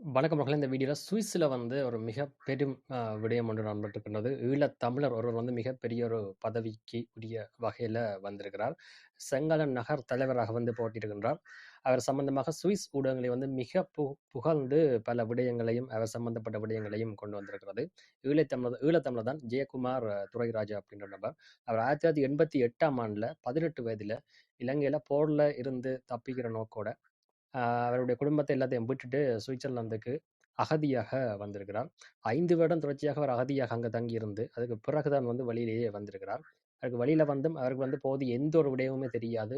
வணக்கம் மக்கள் இந்த வீடியோல சுவிஸ்ல வந்து ஒரு மிக பெரும் விடயம் ஒன்று நடந்திருக்கின்றது. ஈழத்தமிழர் ஒருவர் வந்து மிகப்பெரிய ஒரு பதவிக்கு உரிய வகையில வந்திருக்கிறார். செங்கலன் நகர் தலைவராக வந்து போட்டியிருக்கின்றார் அவர் சம்பந்தமாக சுவிஸ் ஊடகங்களை வந்து மிக பு புகழ்ந்து பல விடயங்களையும், அவர் சம்பந்தப்பட்ட விடயங்களையும் கொண்டு வந்திருக்கிறது. ஈழத்தமிழர் ஈழத்தமிழர் தான் ஜெயக்குமார் துரைராஜா அப்படின்ற நபர். அவர் 1988ஆம் ஆண்டுல 18 வயதில இலங்கையில போர்ல இருந்து தப்பிக்கிற நோக்கோட அவருடைய குடும்பத்தை எல்லாத்தையும் விட்டுட்டு சுவிட்சர்லாந்துக்கு அகதியாக வந்திருக்கிறார். ஐந்து வருடம் தொடர்ச்சியாக அவர் அகதியாக அங்கே தங்கியிருந்து, அதுக்கு பிறகு தான் வந்து வழியிலேயே வந்திருக்கிறார். அவருக்கு வழியில் வந்தும் அவருக்கு வந்து போது எந்த ஒரு விடயமுமே தெரியாது.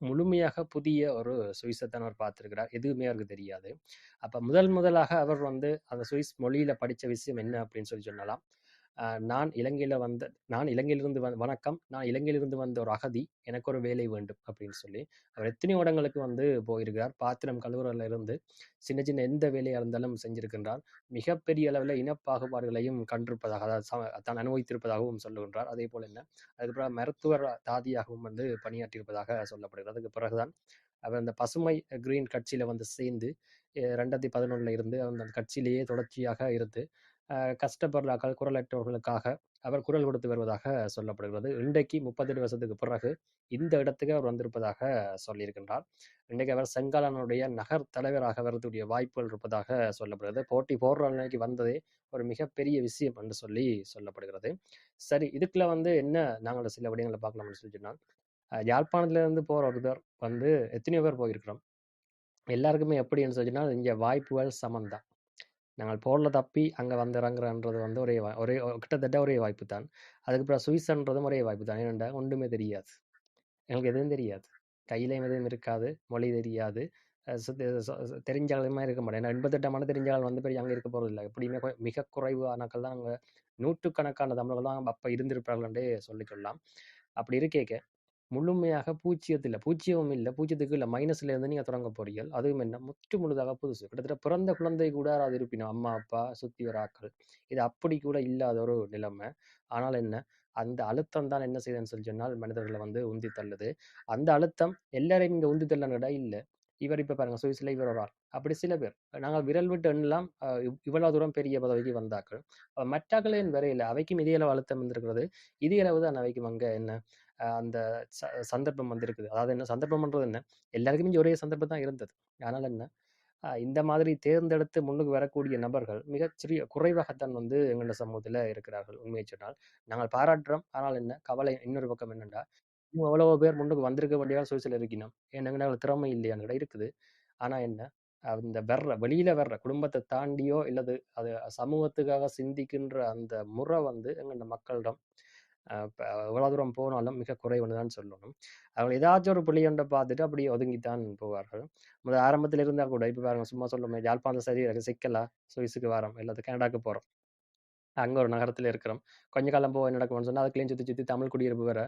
முழுமையாக புதிய ஒரு சுவிஸ தான் அவர் பார்த்துருக்கிறார் எதுவுமே அவருக்கு தெரியாது. அப்போ முதல் முதலாக அவர் வந்து அந்த சுவிஸ் மொழியில் படித்த விஷயம் என்ன அப்படின்னு சொல்லி சொல்லலாம் நான் இலங்கையில வந்த நான் இலங்கையிலிருந்து வ வணக்கம். நான் இலங்கையிலிருந்து வந்த ஒரு அகதி. எனக்கு ஒரு வேலை வேண்டும் அப்படின்னு சொல்லி, அவர் எத்தனையோ இடங்களுக்கு வந்து போயிருக்கிறார். பாத்திரம் கழுவுறதுல இருந்து, சின்ன சின்ன எந்த வேலையாக இருந்தாலும் செஞ்சிருக்கின்றார். மிகப்பெரிய அளவில் இனப்பாகுபாடுகளையும் கண்டிருப்பதாக, அதாவது தான் அனுபவித்திருப்பதாகவும் சொல்லுகின்றார். அதே போல் என்ன, அதுக்கப்புறம் மருத்துவர் தாதியாகவும் வந்து பணியாற்றியிருப்பதாக சொல்லப்படுகிறது. அதுக்கு பிறகுதான் அவர் அந்த பசுமை கிரீன் கட்சியில வந்து சேர்ந்து, ரெண்டாயிரத்தி 2011ல இருந்து அந்த கட்சியிலேயே தொடர்ச்சியாக இருந்து, கஷ்டப்படுறாக்கள், குரலற்றவர்களுக்காக அவர் குரல் கொடுத்து வருவதாக சொல்லப்படுகிறது. இன்றைக்கு 38 வருஷத்துக்கு பிறகு இந்த இடத்துக்கு அவர் வந்திருப்பதாக சொல்லியிருக்கின்றார். இன்றைக்கு அவர் செங்காலனுடைய நகர் தலைவராக வரக்கூடிய வாய்ப்புகள் இருப்பதாக சொல்லப்படுகிறது. போட்டி போடுற நிலைக்கு வந்ததே ஒரு மிகப்பெரிய விஷயம் என்று சொல்லி சொல்லப்படுகிறது. சரி, இதுக்குள்ள வந்து என்ன நாங்கள் சில விடயங்களை பார்க்கலாம்னு சொல்லி சொன்னால், அ யாழ்ப்பாணத்திலிருந்து போற ஒருத்தர் வந்து எத்தனையோ பேர் போயிருக்கிறோம். எல்லாருக்குமே எப்படின்னு சொன்னால் இங்கே வாய்ப்புகள் சமந்தான் நாங்கள் போரில் தப்பி அங்கே வந்து வந்து ஒரே வா ஒரே கிட்டத்தட்ட ஒரே வாய்ப்பு தான். அதுக்கப்புறம் சுவிஸ்ன்றதும் ஒரே வாய்ப்பு தான். ஏனென்றா ஒன்றுமே தெரியாது. எங்களுக்கு எதுவும் தெரியாது. கையிலையும் எதுவும் இருக்காது. மொழி தெரியாது. தெரிஞ்சாலுமே தெரிஞ்ச ஆளுமே இருக்க மாட்டேன் ஏன்னா 88ஆம் ஆண்டு தெரிஞ்சாலும் வந்து பெரிய அங்கே இருக்க போகிறது இல்லை எப்படியுமே மிக மிக குறைவானாக்கள் தான் அங்கே நூற்றுக்கணக்கான தமிழர்கள் தான் அப்போ இருந்திருப்பார்கள் என்றே கொள்ளலாம். அப்படி இருக்கேக்க, முழுமையாக பூச்சியத்தில் பூஜ்ஜியமும் இல்லை பூஜ்ஜியத்துக்கு இல்லை மைனஸ்ல இருந்து நீங்கள் தொடங்க போறீர்கள். அதுவும் என்ன முற்று முழுதாக புதுசு. கிட்டத்தட்ட பிறந்த குழந்தை கூட அது இருப்பினும், அம்மா, அப்பா, சுத்தி வர இது அப்படி கூட இல்லாத ஒரு நிலைமை. ஆனால் என்ன, அந்த அழுத்தம் தான் என்ன செய்யுதுன்னு சொல்லி சொன்னால், மனிதர்களை வந்து உந்தி தள்ளுது. அந்த அழுத்தம் எல்லாரையும் இங்கே உந்தி தள்ளனுடா இல்லை இவர் இப்ப பாருங்க சுவிஸ்ல இவர் ஒரு ஆள். அப்படி சில பேர். நாங்கள் விரல் விட்டு எண்ணலாம் அ இவ்வளவு தூரம் பெரிய பதவிக்கு வந்தாக்கள். மற்றாக்களின் மற்றாக்கள் வரையில? அவைக்கும் இதே அளவு அழுத்தம் இருந்திருக்கிறது. இதே அளவு தான் அவைக்கும் அங்க என்ன, அந்த ச சந்தர்ப்பம் வந்திருக்குது. அதாவது என்ன சந்தர்ப்பம்ன்றது என்ன, எல்லாருக்குமே ஒரே சந்தர்ப்பம் தான் இருந்தது. அதனால் என்ன, இந்த மாதிரி தேர்ந்தெடுத்து முன்னுக்கு வரக்கூடிய நபர்கள் மிகச்சிறிய குறைவாகத்தான் வந்து எங்களோட சமூகத்தில் இருக்கிறார்கள். உண்மையை சொன்னால். நாங்கள் பாராட்டுறோம். ஆனால் என்ன, கவலை இன்னொரு பக்கம் என்னென்னா இன்னும் எவ்வளவோ பேர் முன்னுக்கு வந்திருக்க வேண்டிய சூழ்ச்சியில் இருக்கணும். ஏன் திறமை இல்லையான்னு இருக்குது. ஆனால் என்ன, அந்த வர்ற வெளியில வர்ற குடும்பத்தை தாண்டியோ இல்லது அது சமூகத்துக்காக சிந்திக்கின்ற அந்த முறை வந்து எங்கள்ட மக்களிடம் எவ்வளவு தூரம் போனாலும் மிக குறைவுன்னு தான் சொல்லணும். அவங்க ஏதாச்சும் ஒரு பிள்ளையொண்ட பார்த்துட்டு அப்படியே ஒதுங்கித்தான் போவார்கள். முத ஆரம்பத்தில் இருந்தா கூட, இப்ப பாருங்க சும்மா சொல்லுமே யாழ்ப்பாணம் சரி சிக்கலா, சுவிஸுக்கு வரோம் இல்லாத கனடாக்கு போறோம். அங்க ஒரு நகரத்துல இருக்கிறோம். கொஞ்ச காலம் போக என்ன நடக்கும்னு சொன்னா, அதுக்குள்ளேயும் சுத்தி சுத்தி தமிழ் குடியிருப்பு வேற.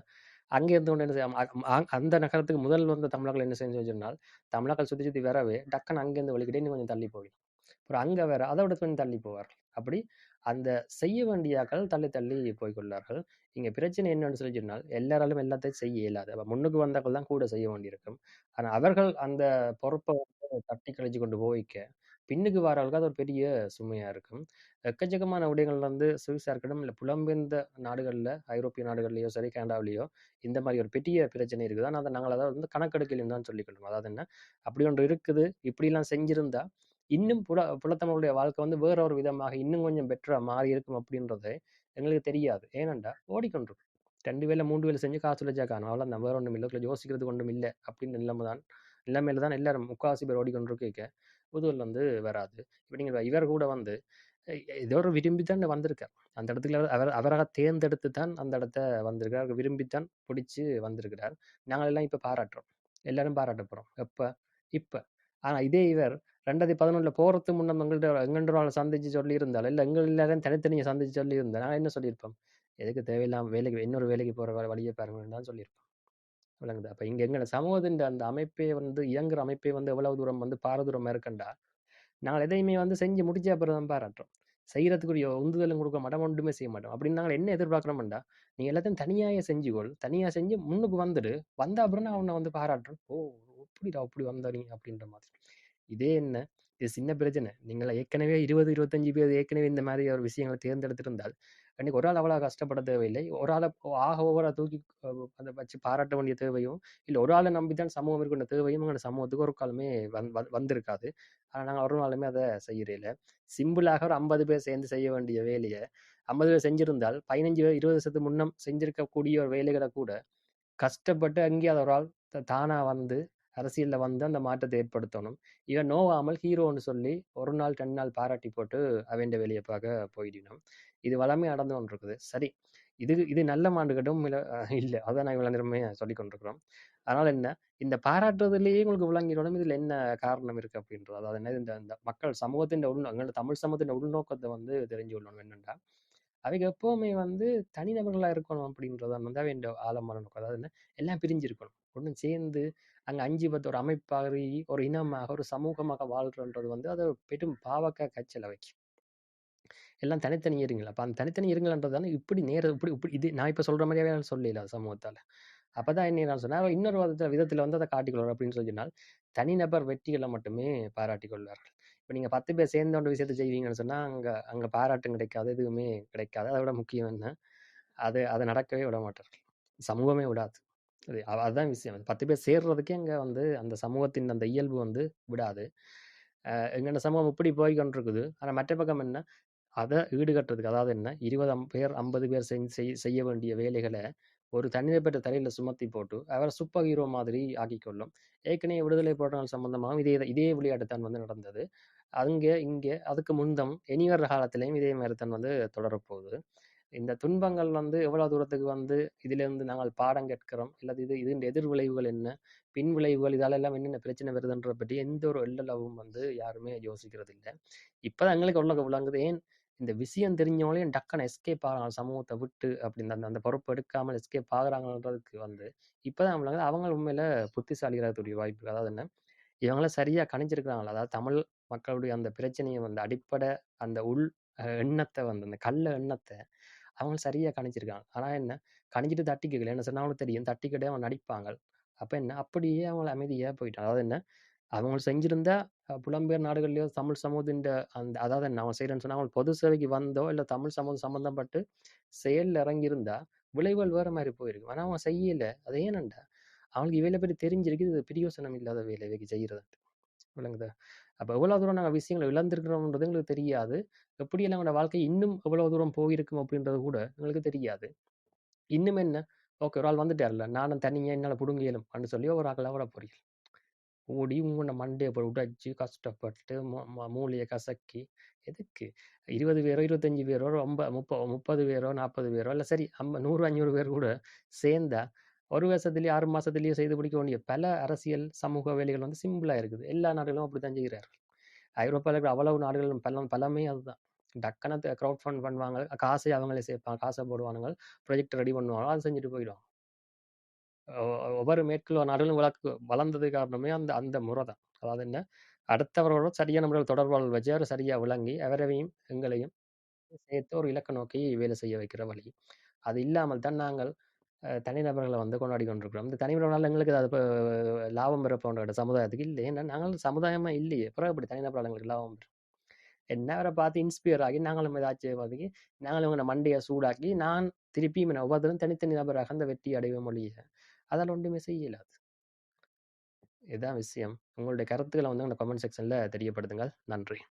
அங்க இருந்து கொண்டு என்ன செய்ய அந்த நகரத்துக்கு முதல் வந்த தமிழர்கள் என்ன செஞ்சு சொன்னால், தமிழர்கள் சுத்தி சுத்தி வரவே டக்குன்னு அங்கேருந்து வழிக்கிட்டே இன்னும் கொஞ்சம் தள்ளி போயிடும். அப்புறம் அங்க வேற, அதை விட கொஞ்சம் தள்ளி போவார்கள். அப்படி அந்த செய்ய வேண்டியாக்கள் தள்ளி தள்ளி போய்க்கொள்ளார்கள். இங்க பிரச்சனை என்னன்னு சொல்லி சொன்னால், எல்லாராலும் எல்லாத்தையும் செய்ய இயலாது. அப்ப முன்னுக்கு வந்தாக்கள் தான் கூட செய்ய வேண்டியிருக்கும். ஆனா அவர்கள் அந்த பொறுப்பை வந்து தட்டி கழிச்சு கொண்டு போய்க்க பின்னுக்கு வாரவர்களுக்கு அது ஒரு பெரிய சுமையா இருக்கும். எக்கச்சக்கமான விடயங்கள் வந்து சுவிஸா இருக்கட்டும், இல்ல புலம்பெயர்ந்த நாடுகள்ல, ஐரோப்பிய நாடுகள்லயோ சரி, கனடாவிலயோ இந்த மாதிரி ஒரு பெரிய பிரச்சனை இருக்குது. ஆனா அதை நாங்கள் அத வந்து கணக்கெடுக்கலைன்னு தான் சொல்லிக்கொள்ளணும். அதாவது என்ன, அப்படி ஒன்று இருக்குது. இப்படிலாம் செஞ்சிருந்தா, இன்னும் புல புலத்தமிழுடைய வாழ்க்கை வந்து வேற ஒரு விதமாக இன்னும் கொஞ்சம் பெட்டரா மாறி இருக்கும் அப்படின்றது எங்களுக்கு தெரியாது. ஏனண்டா ஓடிக்கொண்டிருக்கும். ரெண்டு வேலை மூன்று வேலை செஞ்சு காசு வச்சா காணும். அவ்வளவுதான். வேற ஒன்றும் இல்லை யோசிக்கிறது ஒன்றும் இல்லை அப்படின்னு அப்படின்ற நிலைமை தான் நிலைமையில தான் எல்லாரும் முக்காசி பேர் ஓடிக்கொண்டிருக்க புதுவில் வந்து வராது. இப்போ நீங்கள் இவர் கூட வந்து எ ஏதோ ஒரு விரும்பி தான் வந்திருக்கார். அந்த இடத்துல அவர் அவராக தேர்ந்தெடுத்து தான் அந்த இடத்த வந்திருக்கார். விரும்பி தான் வந்திருக்கிறார். நாங்கள் எல்லாம் இப்போ பாராட்டுறோம். எல்லாரும் பாராட்ட போறோம். இப்போ ஆனால் இதே இவர் 2011ல போறதுக்கு முன்ன முன்னே எங்கள்கிட்ட ஒரு சந்திச்சு சொல்லியிருந்தால், இல்லை எங்கள் எல்லாரையும் தனித்தனியாக சந்திச்சு சொல்லியிருந்தேன் நான் என்ன சொல்லியிருப்பேன் எதுக்கு தேவையில்லாம வேலைக்கு இன்னொரு வேலைக்கு போகிற வழியை வழிய பாருங்கன்னு தான் சொல்லியிருப்போம். விளங்குதா? அப்போ இங்கே எங்கட சமூகத்தின் அந்த அமைப்பே வந்து இயங்குற அமைப்பே வந்து எவ்வளவு தூரம் வந்து பாரதூரமா இருக்கண்டா நாங்கள் எதையுமே வந்து செஞ்சு முடிச்ச அப்புறம் தான் பாராட்டுறோம். செய்கிறதுக்குரிய உந்துதலும் கொடுக்க மாட்டோம். ஒன்றுமே செய்ய மாட்டோம். அப்படின்னு நாங்கள் என்ன எதிர்பார்க்குறோம்டா நீ எல்லாத்தையும் தனியாயே செஞ்சுக்கொள். தனியாக செஞ்சு முன்னுக்கு வந்துடு. வந்த அப்புறம் நான் அவனை வந்து பாராட்டுறோம் ஓ! அப்படிடா அப்படி வந்த நீ? அப்படின்ற மாதிரி. இதே என்ன, இது சின்ன பிரச்சனை. நீங்கள் ஏற்கனவே 20, 25 பேர் ஏற்கனவே இந்த மாதிரி ஒரு விஷயங்கள தேர்ந்தெடுத்திருந்தால், அன்றைக்கி ஒரு ஆள் அவ்வளோ கஷ்டப்பட தேவையில்லை. ஒரு ஆளை ஆக ஓவரா தூக்கி அதை வச்சு பாராட்ட வேண்டிய தேவையும், இல்லை ஒரு ஆளை நம்பி தான் சமூகம் இருக்கின்ற தேவையும் எங்களோட சமூகத்துக்கு ஒரு காலமே வந் வந்திருக்காது. ஆனால் நாங்கள் ஒரு நாளுமே அதை செய்யறதில்ல சிம்பிளாக ஒரு 50 பேர் சேர்ந்து செய்ய வேண்டிய வேலையை ஐம்பது பேர் செஞ்சிருந்தால், 15 பேர் 20 வருஷத்துக்கு முன்னம் செஞ்சிருக்கக்கூடிய ஒரு வேலைகளை கூட, கஷ்டப்பட்டு அங்கேயே அதை ஒரு ஆள் த வந்து அரசியலில் வந்து அந்த மாற்றத்தை ஏற்படுத்தணும். இவன் நோவாமல் ஹீரோன்னு சொல்லி ஒரு நாள், ரெண்டு நாள் பாராட்டி போட்டு அவன்ட வெளியே பார்க்க போயிடணும் இது வளமே நடந்து கொண்டிருக்குது. சரி, இது இது நல்ல மாண்டுகட்டும் இல்லை இல்லை அதான் நான் இவ்வளோ நேரமே கொண்டிருக்கிறோம். அதனால என்ன, இந்த பாராட்டுறதுலேயே உங்களுக்கு விளங்கிடணும் இதில் என்ன காரணம் இருக்கு அப்படின்றது. அதாவது என்ன இந்த இந்த மக்கள் சமூகத்தின் உள்நோ எங்களோட தமிழ் சமூகத்தின் உள்நோக்கத்தை வந்து தெரிஞ்சு கொள்ளணும் என்னென்னா அவங்க எப்போவுமே வந்து தனிநபர்களாக இருக்கணும் அப்படின்றத வந்து அவன் ஆழமான நோக்கம். அதாவது என்ன, எல்லாம் பிரிஞ்சிருக்கணும். ஒன்றும் சேர்ந்து அங்க 5, 10 ஒரு அமைப்பாகி, ஒரு இனமாக, ஒரு சமூகமாக வாழ்றன்றது வந்து அது பெரும் பாவக்கா காய்ச்சலை வைக்கும் எல்லாம் தனித்தனி இருங்கள். அப்ப அந்த தனித்தனி இருங்கள்ன்றதால இப்படி நேர இப்படி இப்படி இது நான் இப்ப சொல்ற மாதிரியாவே என்னால சொல்லல சமூகத்தால. அப்பதான் என்னைய நான் சொன்னேன். இன்னொரு விதத்துல விதத்தில் வந்து அதை காட்டிக்கொள்வார் அப்படின்னு சொல்லி சொன்னால், தனிநபர் வெற்றிகளை மட்டுமே பாராட்டிக் கொள்வார்கள். இப்ப நீங்க 10 பேர் சேர்ந்து ஒன்று விஷயத்தை செய்வீங்கன்னு சொன்னால் அங்க அங்கே பாராட்டும் கிடைக்காது, எதுவுமே கிடைக்காது. அதை விட முக்கியம் என்ன, அது அதை நடக்கவே விட மாட்டார்கள். சமூகமே விடாது. அது அதுதான் அதான் விஷயம். 10 பேர் சேர்றதுக்கே இங்கே வந்து அந்த சமூகத்தின் அந்த இயல்பு வந்து விடாது. அ சமூகம் இப்படி போய் கொண்டிருக்குது. ஆனால் மற்ற பக்கம் என்ன, அத ஈடுகட்டுறதுக்கு அதாவது என்ன 20 அம் பேர் 50 பேர் செய் செய்ய வேண்டிய வேலைகளை ஒரு தனிமைப்பட்ட தலையில சுமத்தி போட்டு, அவரை சூப்பர் ஹீரோ மாதிரி ஆக்கிக்கொள்ளும். ஏற்கனவே விடுதலை போராட்டங்கள் சம்பந்தமாகவும் இதே இதே விளையாட்டு தான் வந்து நடந்தது. அங்கே இங்கே அதுக்கு முந்தம் இனி வர்ற இதே மாதிரி தான் வந்து தொடரப்போகுது. இந்த துன்பங்கள் வந்து எவ்வளவு தூரத்துக்கு வந்து இதிலிருந்து நாங்கள் பாடம் கேட்கிறோம் இல்லது இது இதன் எதிர்விளைவுகள் என்ன, பின் விளைவுகள் இதால எல்லாம் என்னென்ன பிரச்சனை வருதுன்ற பற்றி எந்த ஒரு எள்ளளவும் வந்து யாருமே யோசிக்கிறது இல்லை இப்போ எங்களுக்கு உள்ள விளங்குது. ஏன் இந்த விஷயம் தெரிஞ்சவங்களையும் டக்குனு எஸ்கேப் ஆகிறாங்க சமூகத்தை விட்டு அப்படின்னு அந்த அந்த பொறுப்பு எடுக்காமல் எஸ்கேப் ஆகுறாங்கன்றதுக்கு வந்து இப்போதான் விளங்குது. அவங்க உண்மையில புத்திசாலிகளாகக்கூடிய வாய்ப்பு. அதாவது என்ன, இவங்கள சரியா கணிச்சிருக்கிறாங்களா? அதாவது தமிழ் மக்களுடைய அந்த பிரச்சனையை வந்து அடிப்படை அந்த உள் எண்ணத்தை வந்து அந்த கள்ள எண்ணத்தை அவங்க சரியாக கணிச்சிருக்காங்க. ஆனால் என்ன, கணிச்சிட்டு தட்டி கேட்கல. என்ன சொன்னால் அவங்களுக்கு தெரியும். தட்டி கேட்டா அவங்க நடிப்பாங்க. அப்போ என்ன, அப்படியே அவங்கள அமைதியாக போயிட்டாங்க. அதாவது என்ன, அவங்க செஞ்சிருந்தா புலம்பெயர் நாடுகள்லையோ தமிழ் சமூகத்தின் அந்த அதாவது என்ன அவன் செய்றேன்னு சொன்னால் அவங்க பொது சேவைக்கு வந்தோ, இல்லை தமிழ் சமூகம் சம்மந்தப்பட்டு செயலில் இறங்கியிருந்தா, விளைவுகள் வேறு மாதிரி போயிருக்கும். ஆனால் அவன் செய்யலை அது ஏனென்றா, அவங்களுக்கு வேலை பற்றி தெரிஞ்சிருக்கு. இது பிரியோசனம் இல்லாத வேலை செய்கிறது விளங்குதா? அப்ப எவ்வளவு தூரம் நாங்க விஷயங்கள இழந்திருக்கிறோம்ன்றது எங்களுக்கு தெரியாது. எப்படியெல்லாம் எங்களோட வாழ்க்கை இன்னும் எவ்வளோ தூரம் போயிருக்கும் அப்படின்றது கூட எங்களுக்கு தெரியாது. இன்னும் என்ன, ஓகே ஒரு ஆள் வந்துட்டார்ல, நானும் தனியாக என்னால புடுங்க இயலும் அப்படின்னு சொல்லி ஒரு ஆக்களா விட போறீங்க. ஓடி உங்களோட மண்டையை போய் உடைச்சு, கஷ்டப்பட்டு மூளையை கசக்கி, எதுக்கு? 20 பேரோ, 25 பேரோ, ரொம்ப முப்ப 30 பேரோ, 40 பேரோ, இல்லை சரி அம்ப நூறு அஞ்சூறு பேர் கூட சேர்ந்தா, ஒரு வருஷத்திலேயோ, 6 மாசத்திலேயோ செய்து முடிக்க வேண்டிய பல அரசியல், சமூக வேலைகள் வந்து சிம்பிளா இருக்குது. எல்லா நாடுகளும் அப்படித்தான் செய்கிறார்கள். ஐரோப்பால இருக்கிற அவ்வளவு நாடுகளும் பலம் பலமே அதுதான். டக்குனு க்ரௌட் ஃபண்ட் பண்ணுவாங்க. காசை அவங்களே சேர்ப்பாங்க. காசை போடுவானுங்க. ப்ரொஜெக்ட் ரெடி பண்ணுவாங்க. அதை செஞ்சுட்டு போயிடுவாங்க. ஒவ்வொரு மேற்குள்ள நாடுகளும் வளர்க்கு வளர்ந்தது காரணமே அந்த அந்த முறை தான். அதாவது என்ன, அடுத்தவரோட சரியான முறையில் தொடர்பாளர் வச்சு, அவர சரியா விளங்கி, அவரவையும், எங்களையும் சேர்த்து ஒரு இலக்க நோக்கி வேலை செய்ய வைக்கிற வழி. அது இல்லாமல் தான் நாங்கள் தனிநபர்களை வந்து கொண்டாடி கொண்டிருக்கிறோம். இந்த தனிநபர்களால் எங்களுக்கு அது இப்போ லாபம் பெற போன்ற சமுதாயத்துக்கு இல்லை ஏன்னா நாங்கள் சமுதாயமாக இல்லையே. பிறகு இப்படி தனிநபரால் எங்களுக்கு லாபம் பெறும்? என்ன அவர பார்த்து இன்ஸ்பயர் ஆகி நாங்களும் ஏதாச்சும் பார்த்துக்கி நாங்களும் இவங்க மண்டையை சூடாக்கி, நான் திருப்பியும் ஒவ்வொருத்தரும் தனித்தனி நபராக அந்த வெற்றி அடைவ மொழியை அதால் ஒன்றுமே செய்யலாது இதுதான் விஷயம். உங்களுடைய கருத்துக்களை வந்து அந்த கமெண்ட் செக்ஷனில் தெரியப்படுத்துங்கள். நன்றி.